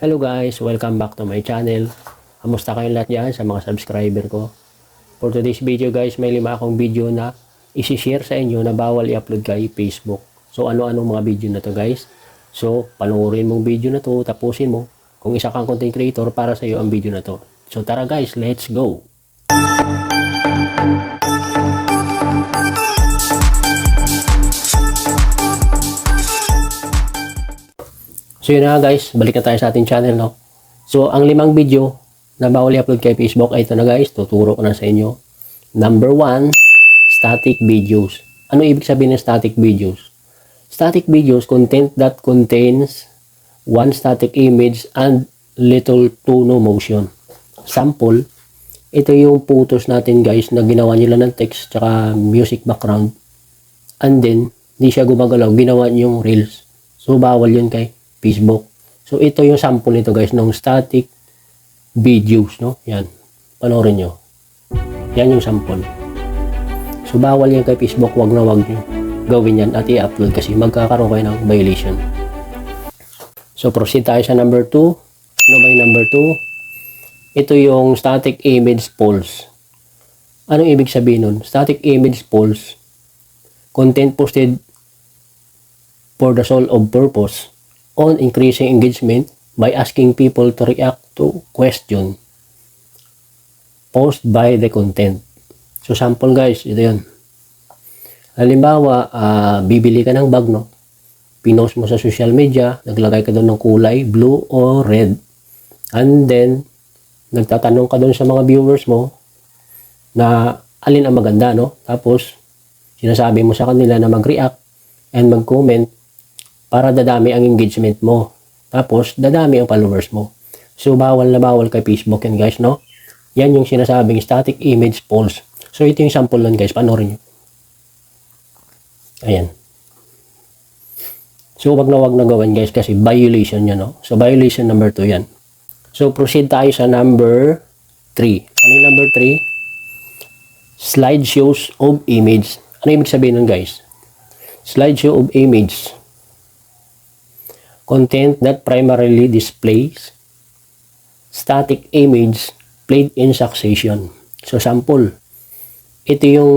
Hello guys, welcome back to my channel. Kamusta kayong lahat dyan sa mga subscriber ko? For today's video guys, may lima akong video na isi-share sa inyo na bawal i-upload kay Facebook. So ano-anong mga video na to guys? So panoorin mong video na to, tapusin mo. Kung isa kang content creator, para sa iyo ang video na to. So tara guys, let's go! So yun na guys, balik na tayo sa ating channel no. So ang limang video na bawal i-upload kay Facebook ay ito na guys, tuturo ko na sa inyo. Number one, static videos. Ano ibig sabihin ng static videos? Static videos, content that contains one static image and little to no motion. Sample, ito yung photos natin guys na ginawa nila ng text tsaka music background. And then, hindi siya gumagalaw, ginawa yung reels. So, bawal yun kay Facebook. So, ito yung sample nito guys, ng static videos, no? Yan. Panoorin nyo. Yan yung sample. So, bawal yan kay Facebook. Wag na wag nyo gawin yan at i-upload kasi magkakaroon kayo ng violation. So, proceed tayo sa number 2. Ano ba yung number 2? Ito yung static image polls. Anong ibig sabihin nun? Static image polls. Content posted for the sole of purpose on increasing engagement by asking people to react to question posed by the content. So, sample guys, ito yun. Halimbawa, ah, bibili ka ng bag, no? Pinost mo sa social media, naglagay ka doon ng kulay, blue or red. And then, nagtatanong ka doon sa mga viewers mo na alin ang maganda, no? Tapos, sinasabi mo sa kanila na mag-react and mag-comment para dadami ang engagement mo. Tapos, dadami ang followers mo. So, bawal na bawal kay Facebook yan, guys, no? Yan yung sinasabing static image polls. So, ito yung sample nun, guys. Panoorin nyo. Ayan. So, wag na wag na gawin, guys, kasi violation yan, no? So, violation number 2 yan. So, proceed tayo sa number 3. Ano yung number 3? Slideshows of image. Ano ibig sabihin nun, guys? Slideshow of image. Content that primarily displays static image played in succession. So, sample. Ito yung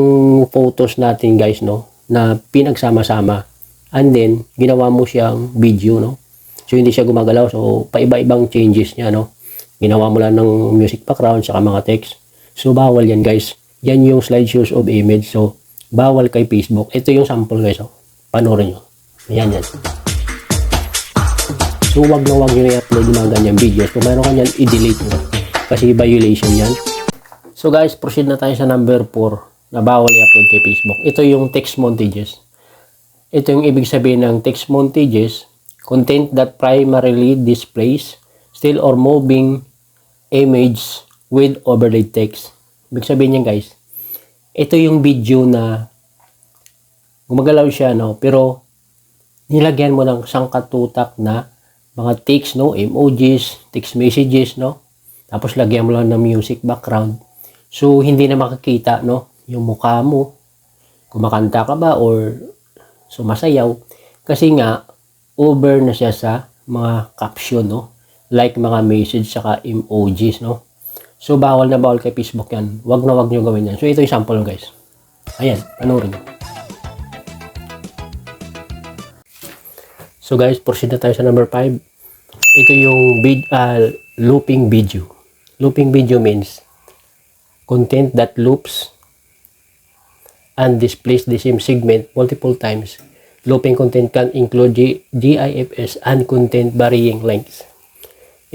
photos natin, guys, no? Na pinagsama-sama. And then, ginawa mo siyang video, no? So, hindi siya gumagalaw. So, paiba-ibang changes niya, no? Ginawa mo lang ng music background, saka mga text. So, bawal yan, guys. Yan yung slideshows of image. So, bawal kay Facebook. Ito yung sample, guys, oh. Panoorin nyo. Ayan, yan. So, wag na wag nyo i-upload yung mga ganyang videos. Kung meron ka yan, i-delete mo. Kasi violation yan. So, guys, proceed na tayo sa number 4 na bawal i-upload kay Facebook. Ito yung text montages. Ito yung ibig sabihin ng text montages, content that primarily displays still or moving image with overlaid text. Ibig sabihin niyan guys, ito yung video na gumagalaw siya, no? Pero nilagyan mo ng sangkatutak na mga text, no? Emojis, text messages, no? Tapos lagyan mo lang ng music background. So, hindi na makikita, no? Yung mukha mo. Kumakanta ka ba or sumasayaw. Kasi nga, over na siya sa mga caption, no? Like mga message saka emojis, no? So, bawal na bawal kay Facebook yan. Wag na wag nyo gawin yan. So, ito yung sample, guys. Ayan, panoorin nyo. So, guys, proceed na tayo sa number 5. Ito yung vid ah, looping video. Looping video means content that loops and displays the same segment multiple times. Looping content can include GIFs and content varying lengths.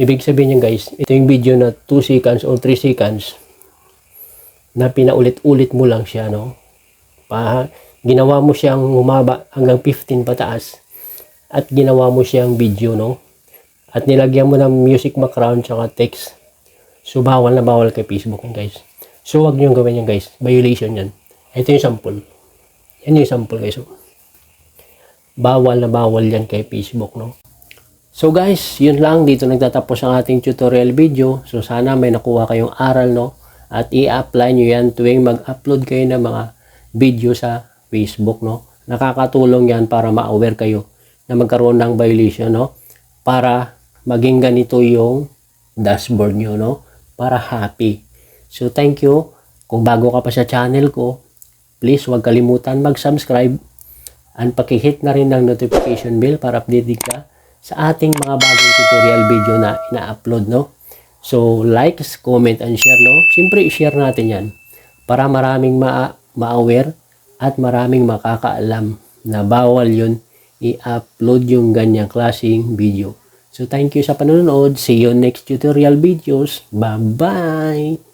Ibig sabihin niyan guys, ito yung video na 2 seconds or 3 seconds na pinaulit-ulit mo lang siya, no? Pa, ginawa mo siyang humaba hanggang 15 pataas at ginawa mo siyang video, no? At nilagyan mo ng music background tsaka text. So, bawal na bawal kay Facebook yan, guys. So, wag niyo gawin yan, guys. Violation yan. Ito yung sample. Yan yung sample, guys. oh. Bawal na bawal yan kay Facebook, no? So, guys, yun lang. Dito nagtatapos ang ating tutorial video. So, sana may nakuha kayong aral, no? At i-apply nyo yan tuwing mag-upload kayo ng mga video sa Facebook, no? Nakakatulong yan para ma-aware kayo na magkaroon ng violation, no? Para maging ganito yung dashboard nyo, no? Para happy. So, thank you. Kung bago ka pa sa channel ko, please huwag kalimutan mag-subscribe and pakihit na rin ng notification bell para updated ka sa ating mga bagong tutorial video na ina-upload, no? So, like, comment, and share, no? Siyempre, i-share natin yan para maraming ma- ma-aware at maraming makakaalam na bawal yun i-upload yung ganyang klaseng video. So, thank you sa panonood. See you next tutorial videos. Bye-bye!